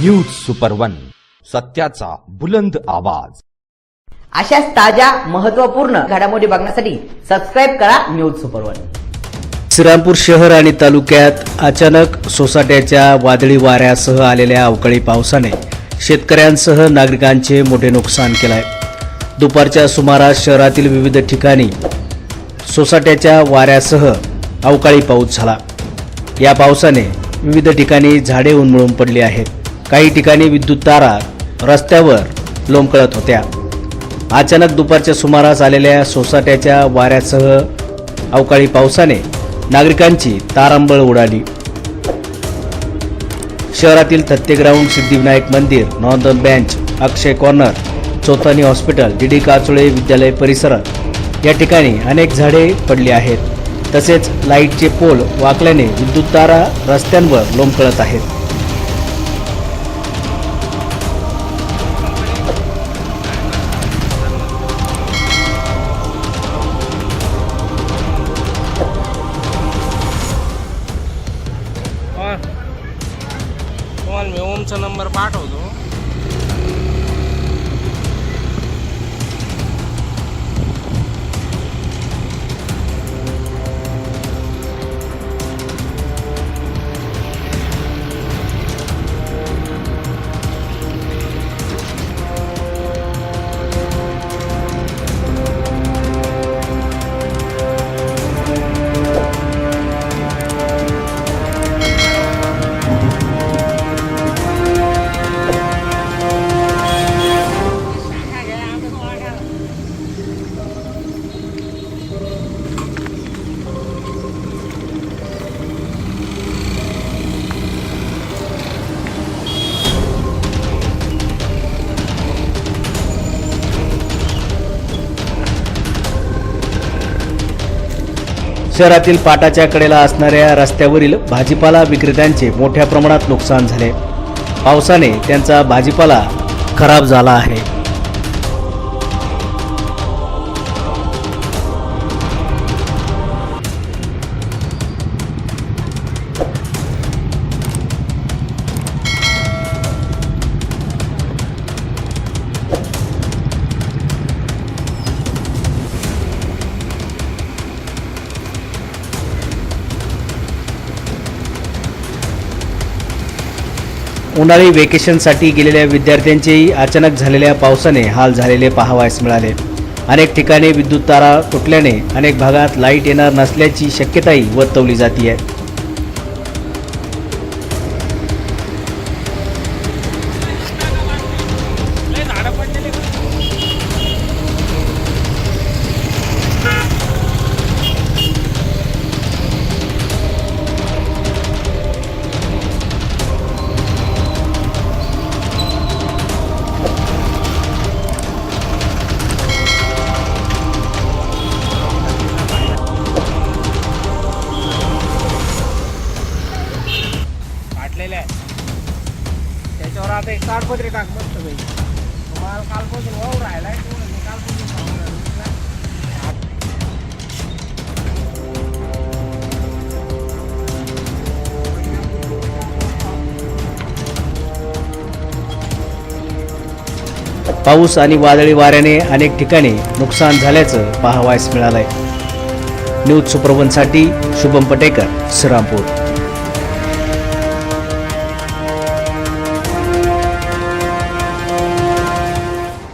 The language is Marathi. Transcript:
न्यूज सुपर वन सत्याचा बुलंद आवाज. अशाच ताज्या महत्त्वपूर्ण घडामोडी बघण्यासाठी सबस्क्राईब करा न्यूज सुपर वन श्रीरामपूर शहर आणि तालुक्यात अचानक सोसाट्याच्या वादळी वाऱ्यासह आलेल्या अवकाळी पावसाने शेतकऱ्यांसह नागरिकांचे मोठे नुकसान केलं आहे दुपारच्या सुमारास शहरातील विविध ठिकाणी सोसाट्याच्या वाऱ्यासह अवकाळी पाऊस झाला. या पावसाने विविध ठिकाणी झाडे उन्मळून पडली आहेत. काही ठिकाणी विद्युत तारा रस्त्यावर लोंबकळत होत्या. अचानक दुपारच्या सुमारास आलेल्या सोसाट्याच्या वाऱ्यासह अवकाळी पावसाने नागरिकांची तारांबळ उडाली. शहरातील थत्ते ग्राउंड सिद्धिविनायक मंदिर northern branch Akshay corner Chauthani hospital D D Kachole विद्यालय परिसरात या ठिकाणी अनेक झाडे पडली आहेत. तसेच लाईटचे पोल वाकल्याने विद्युत तारा रस्त्यांवर लोंबकळत आहेत. तुम्हाला मी ओमचा नंबर पाठवतो शहरातील पाटाच्या कडेला असणाऱ्या रस्त्यावरील भाजीपाला विक्रेत्यांचे मोठ्या प्रमाणात नुकसान झाले. पावसाने त्यांचा भाजीपाला खराब झाला आहे. उन्हाळी वेकेशनसाठी गेलेल्या विद्यार्थ्यांचेही अचानक झालेल्या पावसाने हाल झालेले पाहावयास मिळाले. अनेक ठिकाणी विद्युत तारा तुटल्याने अनेक भागात लाइट येणार नसल्याची शक्यताही वर्तवली जाते आहे आता एक ताडपत्री टाक मस्त बाई माल कालपासून वाहू राहिला आहे कालपासून पाऊस आणि वादळी वाऱ्याने अनेक ठिकाणी नुकसान झाल्याचं पाहावयास मिळालंय. न्यूज सुप्रवनसाठी शुभम पटेकर श्रीरामपूर.